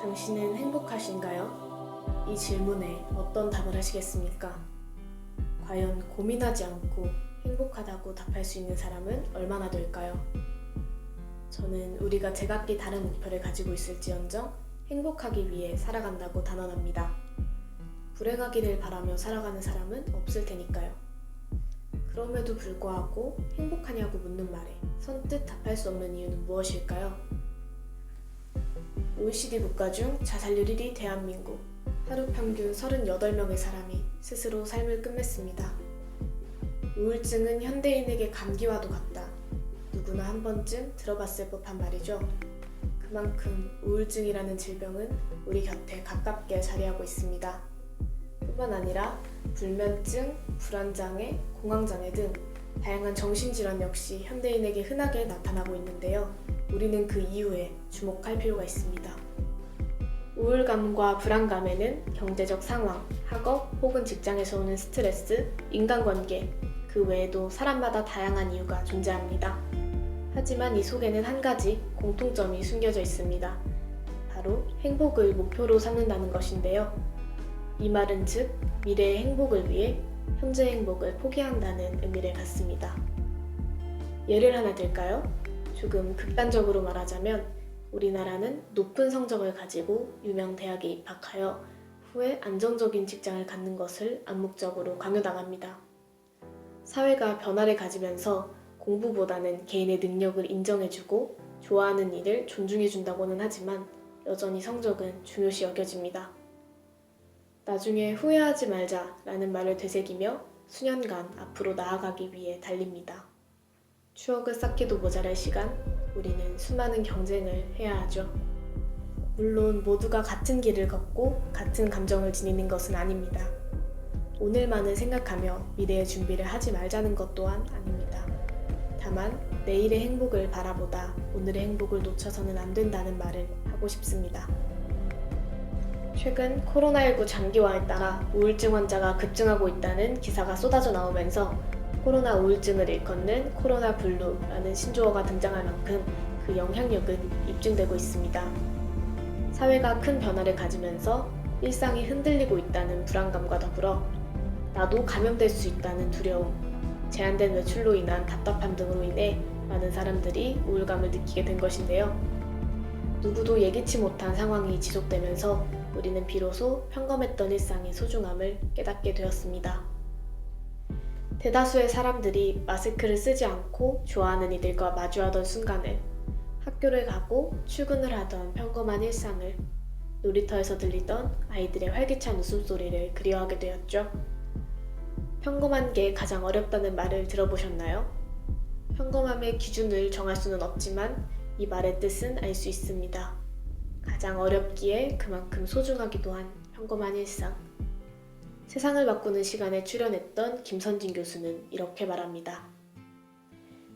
당신은 행복하신가요? 이 질문에 어떤 답을 하시겠습니까? 과연 고민하지 않고 행복하다고 답할 수 있는 사람은 얼마나 될까요? 저는 우리가 제각기 다른 목표를 가지고 있을지언정 행복하기 위해 살아간다고 단언합니다. 불행하기를 바라며 살아가는 사람은 없을 테니까요. 그럼에도 불구하고 행복하냐고 묻는 말에 선뜻 답할 수 없는 이유는 무엇일까요? OECD 국가 중 자살률 1위 대한민국. 하루 평균 38명의 사람이 스스로 삶을 끝맺습니다. 우울증은 현대인에게 감기와도 같다. 누구나 한 번쯤 들어봤을 법한 말이죠. 그만큼 우울증이라는 질병은 우리 곁에 가깝게 자리하고 있습니다. 뿐만 아니라 불면증, 불안장애, 공황장애 등 다양한 정신질환 역시 현대인에게 흔하게 나타나고 있는데요. 우리는 그 이유에 주목할 필요가 있습니다. 우울감과 불안감에는 경제적 상황, 학업 혹은 직장에서 오는 스트레스, 인간관계, 그 외에도 사람마다 다양한 이유가 존재합니다. 하지만 이 속에는 한 가지 공통점이 숨겨져 있습니다. 바로 행복을 목표로 삼는다는 것인데요. 이 말은 즉 미래의 행복을 위해 현재 행복을 포기한다는 의미를 갖습니다. 예를 하나 들까요? 조금 극단적으로 말하자면 우리나라는 높은 성적을 가지고 유명 대학에 입학하여 후에 안정적인 직장을 갖는 것을 암묵적으로 강요당합니다. 사회가 변화를 가지면서 공부보다는 개인의 능력을 인정해주고 좋아하는 일을 존중해준다고는 하지만 여전히 성적은 중요시 여겨집니다. 나중에 후회하지 말자라는 말을 되새기며 수년간 앞으로 나아가기 위해 달립니다. 추억을 쌓기도 모자랄 시간, 우리는 수많은 경쟁을 해야 하죠. 물론 모두가 같은 길을 걷고 같은 감정을 지니는 것은 아닙니다. 오늘만을 생각하며 미래의 준비를 하지 말자는 것 또한 아닙니다. 다만 내일의 행복을 바라보다 오늘의 행복을 놓쳐서는 안 된다는 말을 하고 싶습니다. 최근 코로나19 장기화에 따라 우울증 환자가 급증하고 있다는 기사가 쏟아져 나오면서 코로나 우울증을 일컫는 코로나 블루라는 신조어가 등장할 만큼 그 영향력은 입증되고 있습니다. 사회가 큰 변화를 가지면서 일상이 흔들리고 있다는 불안감과 더불어 나도 감염될 수 있다는 두려움, 제한된 외출로 인한 답답함 등으로 인해 많은 사람들이 우울감을 느끼게 된 것인데요. 누구도 예기치 못한 상황이 지속되면서 우리는 비로소 평범했던 일상의 소중함을 깨닫게 되었습니다. 대다수의 사람들이 마스크를 쓰지 않고 좋아하는 이들과 마주하던 순간을 학교를 가고 출근을 하던 평범한 일상을 놀이터에서 들리던 아이들의 활기찬 웃음소리를 그리워하게 되었죠. 평범한 게 가장 어렵다는 말을 들어보셨나요? 평범함의 기준을 정할 수는 없지만 이 말의 뜻은 알 수 있습니다. 가장 어렵기에 그만큼 소중하기도 한 평범한 일상. 세상을 바꾸는 시간에 출연했던 김선진 교수는 이렇게 말합니다.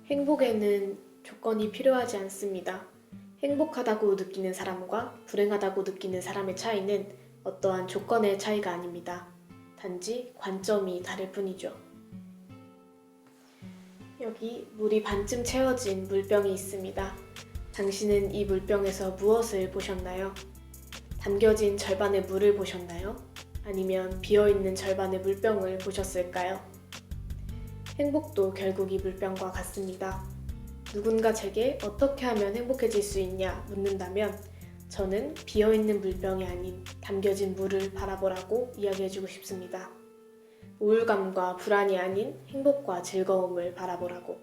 행복에는 조건이 필요하지 않습니다. 행복하다고 느끼는 사람과 불행하다고 느끼는 사람의 차이는 어떠한 조건의 차이가 아닙니다. 단지 관점이 다를 뿐이죠. 여기 물이 반쯤 채워진 물병이 있습니다. 당신은 이 물병에서 무엇을 보셨나요? 담겨진 절반의 물을 보셨나요? 아니면 비어있는 절반의 물병을 보셨을까요? 행복도 결국 이 물병과 같습니다. 누군가 제게 어떻게 하면 행복해질 수 있냐 묻는다면 저는 비어있는 물병이 아닌 담겨진 물을 바라보라고 이야기해주고 싶습니다. 우울감과 불안이 아닌 행복과 즐거움을 바라보라고.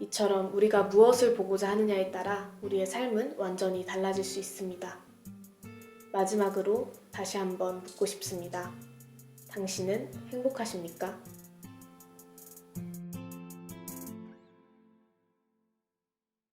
이처럼 우리가 무엇을 보고자 하느냐에 따라 우리의 삶은 완전히 달라질 수 있습니다. 마지막으로 다시 한번 묻고 싶습니다. 당신은 행복하십니까?